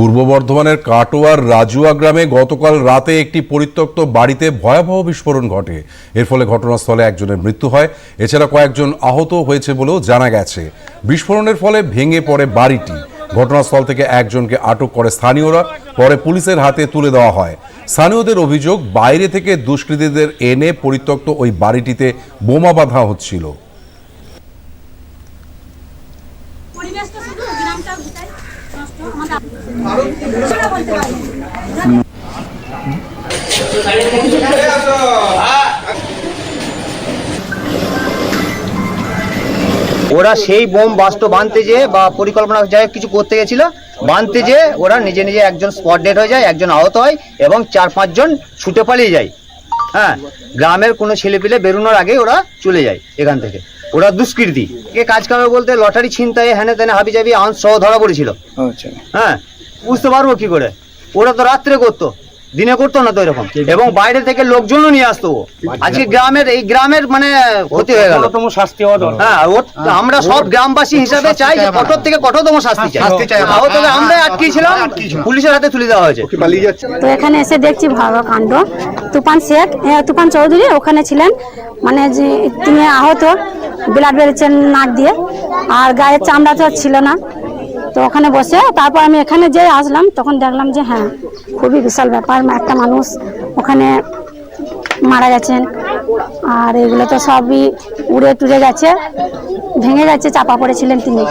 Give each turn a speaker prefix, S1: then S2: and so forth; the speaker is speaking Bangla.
S1: পূর্ব বর্ধমানের কাটোয়ার রাজুয়া গ্রামে গতকাল রাতে একটি পরিত্যক্ত বাড়িতে ভয়াবহ বিস্ফোরণ ঘটে। এর ফলে ঘটনাস্থলে একজনের মৃত্যু হয়। এছাড়া কয়েকজন আহত হয়েছে বলেও জানা গেছে। বিস্ফোরণের ফলে ভেঙে পড়ে বাড়িটি। ঘটনাস্থল থেকে একজনকে আটক করে স্থানীয়রা, পরে পুলিশের হাতে তুলে দেওয়া হয়। স্থানীয়দের অভিযোগ, বাইরে থেকে দুষ্কৃতীদের এনে পরিত্যক্ত ওই বাড়িটিতে বোমা বাঁধা হচ্ছিল।
S2: ওরা সেই বোম বাস্তব বাঁধতে যে বা পরিকল্পনা হোক কিছু করতে গেছিল বাঁধতে যে ওরা নিজে নিজে একজন স্পট ডেড হয়ে যায়, একজন আহত হয় এবং চার পাঁচজন ছুটে পালিয়ে যায়। হ্যাঁ গ্রামের কোনো ছেলেপিলে বেরোনোর আগে ওরা চলে যায় এখান থেকে। ওরা দুষ্কৃতী। কে কাজ কামে বলতে লটারি ছিনতাই হ্যানে তেনে হাবি জাবি আউন্স সহ ধরা পড়েছিল।
S3: আচ্ছা।
S2: হ্যাঁ বুঝতে পারব কি করে? ওরা তো রাত্রে করতো দিনে করতো না তো এরকম। এবং বাইরে থেকে লোকজনও নিয়ে আসতো আজকে গ্রামের এই গ্রামের মানে ক্ষতি হয়ে গেল।
S3: শাস্তি
S2: হ্যাঁ আমরা সব গ্রামবাসী হিসাবে চাই যে কঠোর থেকে কঠোরতম শাস্তি চাই। আহত হলে আমরা। আটকেছিলাম পুলিশের হাতে তুলে দেওয়া হয়েছে।
S4: তো এখানে এসে দেখছি ভয়াবহ কাণ্ড। তুফান শেখ তুফান চৌধুরী ওখানে ছিলেন। মানে যে তিনি আহত। ব্লাড বেরিয়েছেন নাক দিয়ে। আর গায়ের চামড়া তো ছিল না। তো ওখানে বসে, তারপর আমি এখানে যে আসলাম, তখন দেখলাম যে হ্যাঁ খুবই বিশাল ব্যাপার। একটা মানুষ ওখানে মারা গেছেন। আর এগুলো তো সবই উড়ে টুড়ে গেছে, ভেঙে গেছে, চাপা পড়েছিলেন তিনি।